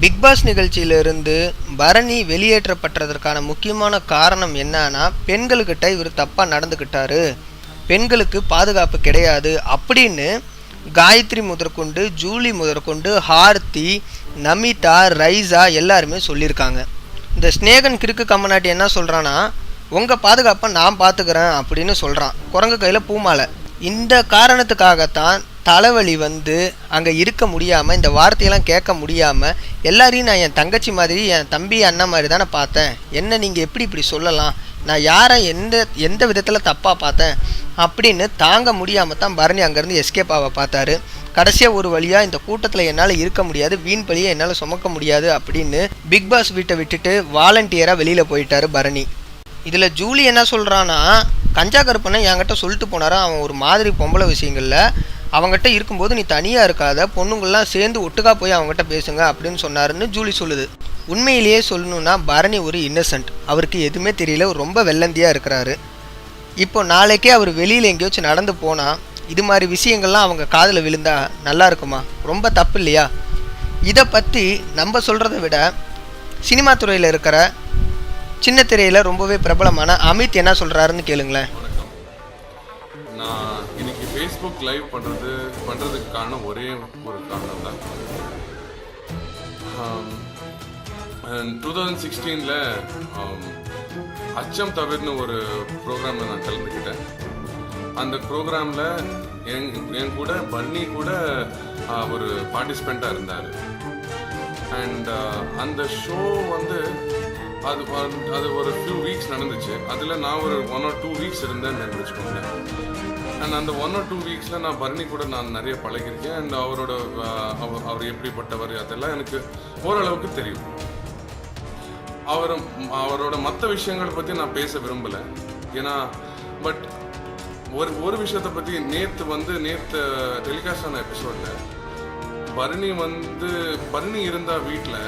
Big pass நிகழ்ச்சியிலிருந்து பரணி வெளியேற்றப்பட்டதற்கான முக்கியமான காரணம் என்னன்னா பெண்களுக்கிட்ட இவர் தப்பாக நடந்துக்கிட்டாரு பெண்களுக்கு பாதுகாப்பு கிடையாது அப்படின்னு காயத்ரி முதற்கொண்டு ஜூலி முதற்கொண்டு ஹார்த்தி நமிதா ரைஸா எல்லாருமே சொல்லியிருக்காங்க. இந்த ஸ்னேகன் கிறுக்கு கம்மநாட்டி என்ன சொல்கிறான்னா உங்கள் பாதுகாப்பை நான் பார்த்துக்கிறேன் அப்படின்னு சொல்கிறான் குரங்கு கையில் பூமாலை இந்த காரணத்துக்காகத்தான் தலைவலி வந்து அங்கே இருக்க முடியாமல் இந்த வார்த்தையெல்லாம் கேட்க முடியாமல் எல்லாரையும் நான் என் தங்கச்சி மாதிரி என் தம்பி அண்ணன் மாதிரி தானே பார்த்தேன். என்ன நீங்கள் எப்படி இப்படி சொல்லலாம்? நான் யாரை எந்த எந்த விதத்தில் தப்பாக பார்த்தேன்? அப்படின்னு தாங்க முடியாமல் தான் பரணி அங்கேருந்து எஸ்கேப் ஆக பார்த்தாரு. கடைசியாக ஒரு வழியாக இந்த கூட்டத்தில் என்னால் இருக்க முடியாது வீண் பழியை என்னால் சுமக்க முடியாது அப்படின்னு பிக் பாஸ் வீட்டை விட்டுட்டு வாலண்டியராக வெளியில் போயிட்டார் பரணி. இதில் ஜூலி என்ன சொல்கிறான்னா கஞ்சா கருப்பனை என்கிட்ட சொல்லிட்டு போனாரா. அவன் ஒரு மாதிரி பொம்பளை விஷயங்களில். அவங்ககிட்ட இருக்கும்போது நீ தனியாக இருக்காத பொண்ணுங்கள்லாம் சேர்ந்து ஒட்டுக்கா போய் அவங்ககிட்ட பேசுங்க அப்படின்னு சொன்னாருன்னு ஜூலி சொல்லுது. உண்மையிலேயே சொல்லணும்னா பரணி ஒரு இன்னசென்ட் அவருக்கு எதுவுமே தெரியல ரொம்ப வெள்ளந்தியாக இருக்கிறாரு. இப்போ நாளைக்கே அவர் வெளியில் எங்கேயாச்சும் நடந்து போனால் இது மாதிரி விஷயங்கள்லாம் அவங்க காதில் விழுந்தா நல்லா இருக்குமா? ரொம்ப தப்பு இல்லையா? இதை பற்றி நம்ம சொல்கிறத விட சினிமா துறையில் இருக்கிற சின்ன திரையில் ரொம்பவே பிரபலமான அமித் என்ன சொல்கிறாருன்னு கேளுங்களேன். ஃபேஸ்புக் லைவ் பண்ணுறது பண்ணுறதுக்கு காரணம் ஒரே ஒரு காரணம் தான். டூ தௌசண்ட் சிக்ஸ்டீனில் அச்சம் தவிர்னு ஒரு ப்ரோக்ராமில் நான் கலந்துக்கிட்டேன். அந்த ப்ரோக்ராமில் என் என் கூட பன்னி கூட ஒரு பார்ட்டிசிபெண்ட்டாக இருந்தார். அண்ட் அந்த ஷோ வந்து அது அது ஒரு ஃபியூ வீக்ஸ் நடந்துச்சு. அதில் நான் ஒரு ஒன் ஆர் டூ வீக்ஸ் இருந்தேன்னு வச்சுக்கோங்களேன் அண்ட் அந்த ஒன் ஆர் டூ வீக்ஸில் நான் பரணி கூட நான் நிறைய பழகிருக்கேன் அண்ட் அவரோட அவர் அவர் எப்படிப்பட்டவர் அதெல்லாம் எனக்கு ஓரளவுக்கு தெரியும். அவர் அவரோட மற்ற விஷயங்களை பற்றி நான் பேச விரும்பலை. ஏன்னா பட் ஒரு ஒரு விஷயத்தை பற்றி நேற்று வந்து நேற்று டெலிகாஸ்ட் ஆன எபிசோடில் பரணி வந்து பரணி இருந்தால் வீட்டில்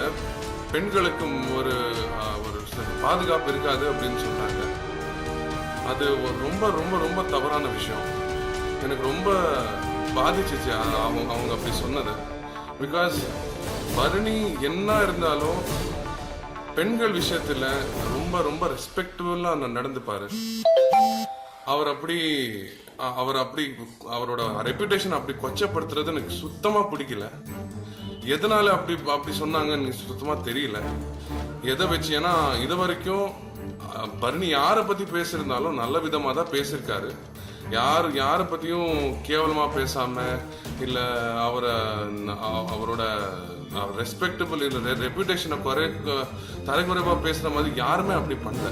பெண்களுக்கும் ஒரு ஒரு பாதுகாப்பு இருக்காது அப்படின்னு சொன்னாங்க. அது ரொம்ப ரொம்ப ரொம்ப தவறான விஷயம். எனக்கு ரொம்ப பாதிச்சிச்சு. அவங்க அவங்க அப்படி சொன்னது. பிகாஸ் பரணி என்ன இருந்தாலும் பெண்கள் விஷயத்துல ரொம்ப ரொம்ப ரெஸ்பெக்டபுளாக நடந்துப்பாரு. அவர் அப்படி அவர் அப்படி அவரோட ரெப்புடேஷன் அப்படி கொச்சப்படுத்துறது எனக்கு சுத்தமா பிடிக்கல. எதனால அப்படி அப்படி சொன்னாங்கன்னு எனக்கு சுத்தமா தெரியல. எதை வச்சு ஏன்னா இது வரைக்கும் பரணி யாரை பத்தி பேசியிருந்தாலும் நல்ல விதமா தான் பேசியிருக்காரு. யார் யாரை பற்றியும் கேவலமாக பேசாமல் இல்லை அவரை அவரோட ரெஸ்பெக்டபிள் இல்லை ரெப்யூட்டேஷனை குறை தரக்குறைவா பேசுகிற மாதிரி யாருமே அப்படி பண்ணல.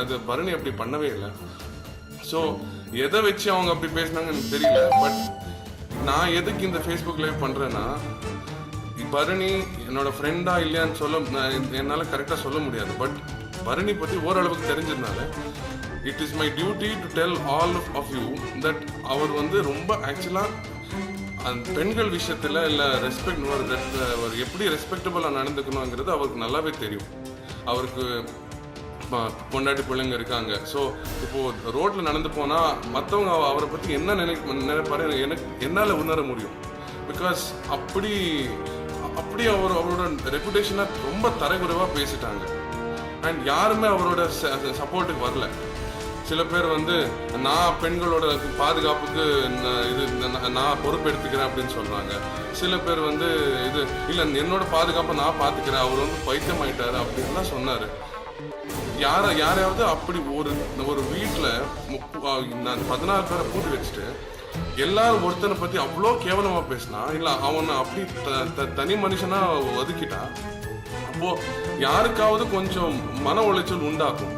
அது பரணி அப்படி பண்ணவே இல்லை. ஸோ எதை வச்சு அவங்க அப்படி பேசினாங்கன்னு எனக்கு தெரியல. பட் நான் எதுக்கு இந்த ஃபேஸ்புக் லைவ் பண்ணுறேன்னா பரணி என்னோட ஃப்ரெண்டா இல்லையான்னு சொல்ல என்னால் கரெக்டாக சொல்ல முடியாது. பட் பரணி பற்றி ஓரளவுக்கு தெரிஞ்சதுனால it is my duty to tell all of you that அவர் வந்து ரொம்ப ஆக்சுவலாக அந்த பெண்கள் விஷயத்தில் இல்லை ரெஸ்பெக்ட் ஒரு எப்படி ரெஸ்பெக்டபுளாக நடந்துக்கணுங்கிறது அவருக்கு நல்லாவே தெரியும். அவருக்கு பொண்டாட்டி பிள்ளைங்க இருக்காங்க. ஸோ இப்போது ரோட்டில் நடந்து போனால் மற்றவங்க அவரை பற்றி என்ன நினை நினைப்பாரு? எனக்கு என்னால் உணர முடியும். பிகாஸ் அப்படி அப்படி அவர் அவரோட ரெப்புடேஷனை ரொம்ப தரக்குறைவாக பேசிட்டாங்க. அண்ட் யாருமே அவரோட சப்போர்ட்டுக்கு வரல. சில பேர் வந்து நான் பெண்களோட பாதுகாப்புக்கு இது நான் பொறுப்பெடுத்துக்கிறேன் அப்படின்னு சொல்கிறாங்க சில பேர் வந்து இது இல்லை என்னோட பாதுகாப்பை நான் பார்த்துக்கிறேன் அவர் வந்து பைத்தியம் ஆயிட்டாரு அப்படின்லாம் சொன்னார். யார யாரையாவது அப்படி ஒரு ஒரு வீட்டில் நான் பதினாறு பேரை கூட்டி வச்சுட்டு எல்லாரும் ஒருத்தனை பற்றி அவ்வளோ கேவலமாக பேசினா இல்லை அவனை அப்படி த- த- தனி மனுஷனாக ஒதுக்கிட்டா அப்போது யாருக்காவது கொஞ்சம் மன உளைச்சல் உண்டாகும்.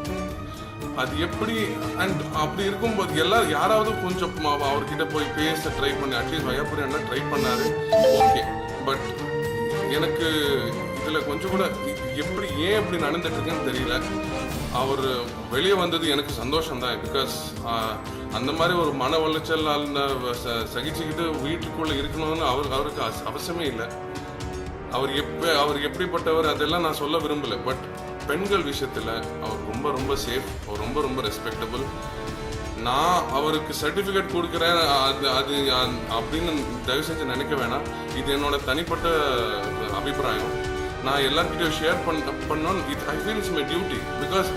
அது எப்படி அண்ட் அப்படி இருக்கும்போது எல்லாரும் யாராவது கொஞ்சம் அவர்கிட்ட போய் பேச ட்ரை பண்ணி அட்லீஸ்ட் வயப்படியா ட்ரை பண்ணாரு. ஓகே பட் எனக்கு இதில் கொஞ்சம் கூட எப்படி ஏன் இப்படி நடந்துட்டு இருக்குன்னு தெரியல. அவர் வெளியே வந்தது எனக்கு சந்தோஷம் தான் பிகாஸ் அந்த மாதிரி ஒரு மன உளைச்சல் சகிச்சுக்கிட்டு வீட்டுக்குள்ளே இருக்கணும்னு அவர் அவருக்கு அவசியமே இல்லை. அவர் எப்ப அவர் எப்படிப்பட்டவர் அதெல்லாம் நான் சொல்ல விரும்பலை. பட் பெண்கள் விஷயத்தில் அவர் ரொம்ப ரொம்ப சேஃப் அவர் ரொம்ப ரொம்ப ரெஸ்பெக்டபுள் நான் அவருக்கு சர்டிஃபிகேட் கொடுக்குறேன் அது அது அப்படின்னு தயவு செஞ்சு நினைக்க வேணாம். இது என்னோட தனிப்பட்ட அபிப்பிராயம். நான் எல்லாருக்கிட்டையும் ஷேர் பண்ண பண்ணோம் it I feel it's my duty because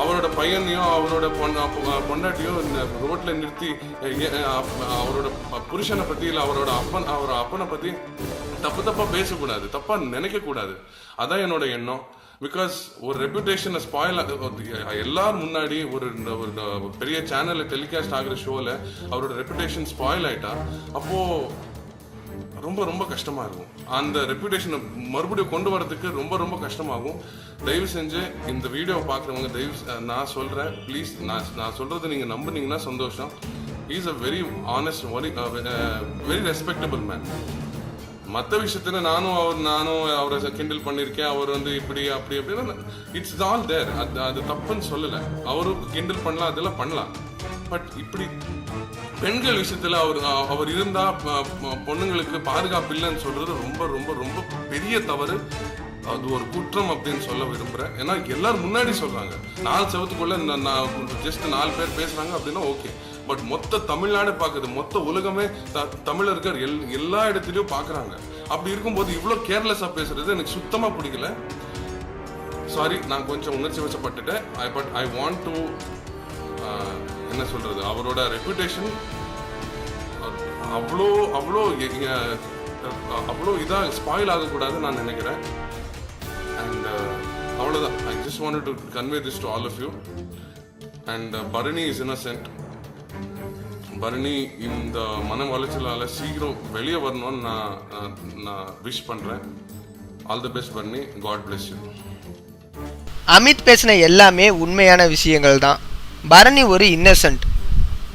அவரோட பையனையும் அவரோட பொண்ண பொண்டாட்டியும் இந்த ரோட்ல நிறுத்தி அவரோட புருஷனை பத்தி இல்லை அவரோட அப்பன் அவரோட அப்பனை பத்தி தப்பு தப்பா பேசக்கூடாது தப்பா நினைக்க கூடாது அதான் என்னோட எண்ணம். பிகாஸ் ஒரு ரெப்யூட்டேஷனை ஸ்பாயில் எல்லாரும் முன்னாடி ஒரு ஒரு பெரிய சேனலில் டெலிகாஸ்ட் ஆகிற ஷோவில் அவரோட ரெப்யூட்டேஷன் ஸ்பாயில் ஆயிட்டா அப்போது ரொம்ப ரொம்ப கஷ்டமாக இருக்கும். அந்த ரெப்யூட்டேஷனை மறுபடியும் கொண்டு வரதுக்கு ரொம்ப ரொம்ப கஷ்டமாகும். தயவு செஞ்சு இந்த வீடியோவை பார்க்குறவங்க தயவு நான் சொல்கிறேன் ப்ளீஸ் நான் நான் சொல்கிறத நீங்கள் நம்புனீங்கன்னா சந்தோஷம். Is a very honest very very respectable man மற்ற விஷயத்துல நானும் அவர் நானும் அவரை கிண்டில் பண்ணியிருக்கேன். அவர் வந்து இப்படி அப்படி அப்படின்னு இட்ஸ் ஆல் தேர் அது அது தப்புன்னு சொல்லலை. அவரும் கிண்டில் பண்ணலாம் அதெல்லாம் பண்ணலாம். பட் இப்படி பெண்கள் விஷயத்துல அவர் அவர் இருந்தா பொண்ணுங்களுக்கு பாதுகாப்பு இல்லைன்னு சொல்றது ரொம்ப ரொம்ப ரொம்ப பெரிய தவறு. அது ஒரு குற்றம் அப்படின்னு சொல்ல விரும்புகிறேன் ஏன்னா எல்லாரும் முன்னாடி சொல்கிறாங்க நாலு செவத்துக்குள்ள நான் ஜஸ்ட் நாலு பேர் பேசுகிறாங்க அப்படின்னா ஓகே பட் மொத்த தமிழ்நாடு பார்க்குது. மொத்த உலகமே த- தமிழர்கள் எல் எல்லா இடத்துலையும் பார்க்குறாங்க. அப்படி இருக்கும்போது இவ்வளோ கேர்லெஸ்ஸாக பேசுறது எனக்கு சுத்தமாக பிடிக்கல. சாரி நான் கொஞ்சம் உணர்ச்சி வசப்பட்டுட்டேன். I but I want to என்ன சொல்கிறது அவரோட ரெப்யூட்டேஷன் அவ்வளோ அவ்வளோ அவ்வளோ இதாக ஸ்பாயில் ஆகக்கூடாதுன்னு நான் நினைக்கிறேன். அண்ட் அவ்வளோதான் I just want to convey this to all of you and Bharani is innocent Bharani இந்த மன வளர்ச்சியால சீக்கிரம் வெளியே வரணும்னு நான் நான்- விஷ் பண்ணுறேன் all the best Bharani. God bless you Amit பேசின எல்லாமே உண்மையான விஷயங்கள் தான். பரணி ஒரு இன்னசென்ட்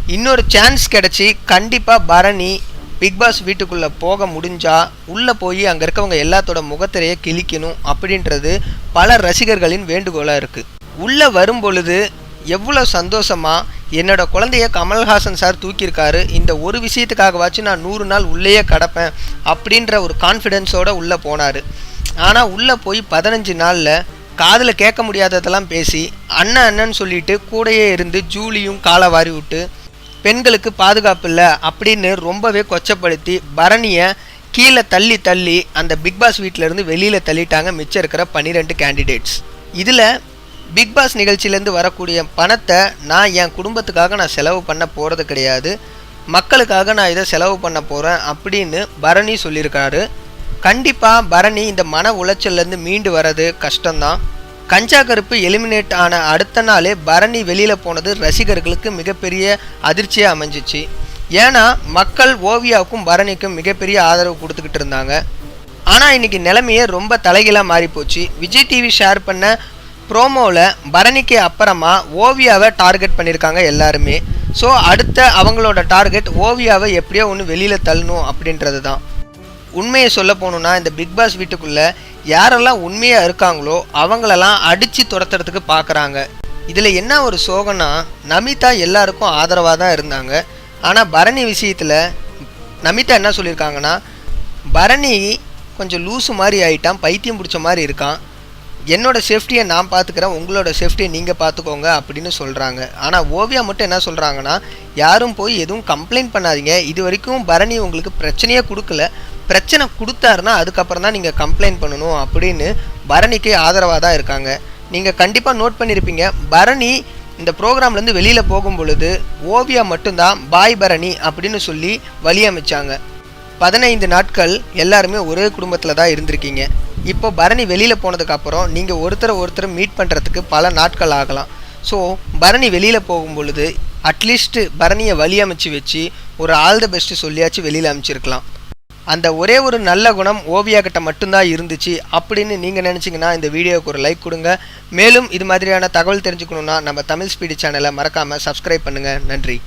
இன்னொரு சான்ஸ் கிடச்சி கண்டிப்பாக பரணி பிக் பாஸ் வீட்டுக்குள்ளே போக முடிஞ்சால் உள்ளே போய் அங்கே இருக்கவங்க எல்லாத்தோட முகத்திரையை கிழிக்கணும் அப்படின்றது பல ரசிகர்களின் வேண்டுகோளாக இருக்குது உள்ளே வரும் பொழுது எவ்வளோ சந்தோஷமாக என்னோடய குழந்தைய கமல்ஹாசன் சார் தூக்கியிருக்காரு. இந்த ஒரு விஷயத்துக்காகவாச்சும் நான் நூறு நாள் உள்ளேயே கிடப்பேன் அப்படின்ற ஒரு கான்ஃபிடென்ஸோடு உள்ளே போனார். ஆனால் உள்ளே போய் பதினஞ்சு நாளில் காதில் கேட்க முடியாததெல்லாம் பேசி அண்ணன் அண்ணன் சொல்லிட்டு கூடையே இருந்து ஜூலியும் காலை வாரி விட்டு பெண்களுக்கு பாதுகாப்பு இல்லை அப்படின்னு ரொம்பவே கொச்சப்படுத்தி பரணியை கீழே தள்ளி தள்ளி அந்த பிக் பாஸ் வீட்டிலேருந்து வெளியில் தள்ளிட்டாங்க மிச்சம் இருக்கிற பன்னிரெண்டு கேண்டிடேட்ஸ் இதில் பிக் பாஸ் நிகழ்ச்சியிலேருந்து வரக்கூடிய பணத்தை நான் என் குடும்பத்துக்காக நான் செலவு பண்ண போகிறது கிடையாது. மக்களுக்காக நான் இதை செலவு பண்ண போகிறேன் அப்படின்னு பரணி சொல்லியிருக்காரு. கண்டிப்பாக பரணி இந்த மன உளைச்சல்லேருந்து மீண்டு வர்றது கஷ்டம்தான். கஞ்சா கருப்பு எலிமினேட் ஆன அடுத்த நாளே பரணி வெளியில் போனது ரசிகர்களுக்கு மிகப்பெரிய அதிர்ச்சியாக அமைஞ்சிச்சு. ஏன்னா மக்கள் ஓவியாவுக்கும் பரணிக்கும் மிகப்பெரிய ஆதரவு கொடுத்துக்கிட்டு இருந்தாங்க. ஆனால் இன்னைக்கு நிலைமையே ரொம்ப தலைகீழாக மாறிப்போச்சு. விஜய் டிவி ஷேர் பண்ண ப்ரோமோவில் பரணிக்கு அப்புறமா ஓவியாவை டார்கெட் பண்ணியிருக்காங்க எல்லாருமே. ஸோ அடுத்த அவங்களோட டார்கெட் ஓவியாவை எப்படியோ ஒன்று வெளியில் தள்ளணும் அப்படின்றது தான் உண்மையை சொல்ல போகணுன்னா இந்த பிக் பாஸ் வீட்டுக்குள்ளே யாரெல்லாம் உண்மையாக இருக்காங்களோ அவங்களெல்லாம் அடித்து துரத்துறதுக்கு பார்க்குறாங்க இதில் என்ன ஒரு சோகம்னா நமிதா எல்லாருக்கும் ஆதரவாக தான் இருந்தாங்க. ஆனால் பரணி விஷயத்தில் நமிதா என்ன சொல்லியிருக்காங்கன்னா பரணி கொஞ்சம் லூசு மாதிரி ஆயிட்டான் பைத்தியம் பிடிச்ச மாதிரி இருக்கான். என்னோட சேஃப்டியை நான் பார்த்துக்கிறேன் உங்களோட சேஃப்டியை நீங்கள் பார்த்துக்கோங்க அப்படின்னு சொல்கிறாங்க ஆனால் ஓவியா மட்டும் என்ன சொல்கிறாங்கன்னா யாரும் போய் எதுவும் கம்ப்ளைண்ட் பண்ணாதீங்க. இது வரைக்கும் பரணி உங்களுக்கு பிரச்சனையே கொடுக்கல. பிரச்சனை கொடுத்தாருன்னா அதுக்கப்புறம் தான் நீங்கள் கம்ப்ளைண்ட் பண்ணணும் அப்படின்னு பரணிக்கு ஆதரவாக தான் இருக்காங்க. நீங்கள் கண்டிப்பாக நோட் பண்ணியிருப்பீங்க பரணி இந்த ப்ரோக்ராம்லேருந்து வெளியில் போகும் பொழுது ஓவியா மட்டும்தான் பாய் பரணி அப்படின்னு சொல்லி வழி அமைச்சாங்க. பதினைந்து நாட்கள் எல்லாருமே ஒரே குடும்பத்தில் தான் இருந்திருக்கீங்க. இப்போ பரணி வெளியில் போனதுக்கப்புறம் நீங்கள் ஒருத்தரை ஒருத்தர் மீட் பண்ணுறதுக்கு பல நாட்கள் ஆகலாம். ஸோ பரணி வெளியில் போகும் பொழுது அட்லீஸ்ட்டு பரணியை வழி அமைச்சு வச்சு ஒரு ஆல் த பெஸ்ட்டு சொல்லியாச்சு வெளியில் அமைச்சிருக்கலாம். அந்த ஒரே ஒரு நல்ல குணம் ஓவியா கிட்ட மட்டும்தான் இருந்துச்சு அப்படின்னு நீங்கள் நினச்சிங்கன்னா இந்த வீடியோவுக்கு ஒரு லைக் கொடுங்க. மேலும் இது மாதிரியான தகவல் தெரிஞ்சுக்கணுன்னா நம்ம தமிழ் ஸ்பீடு சேனலை மறக்காமல் சப்ஸ்கிரைப் பண்ணுங்கள் நன்றி.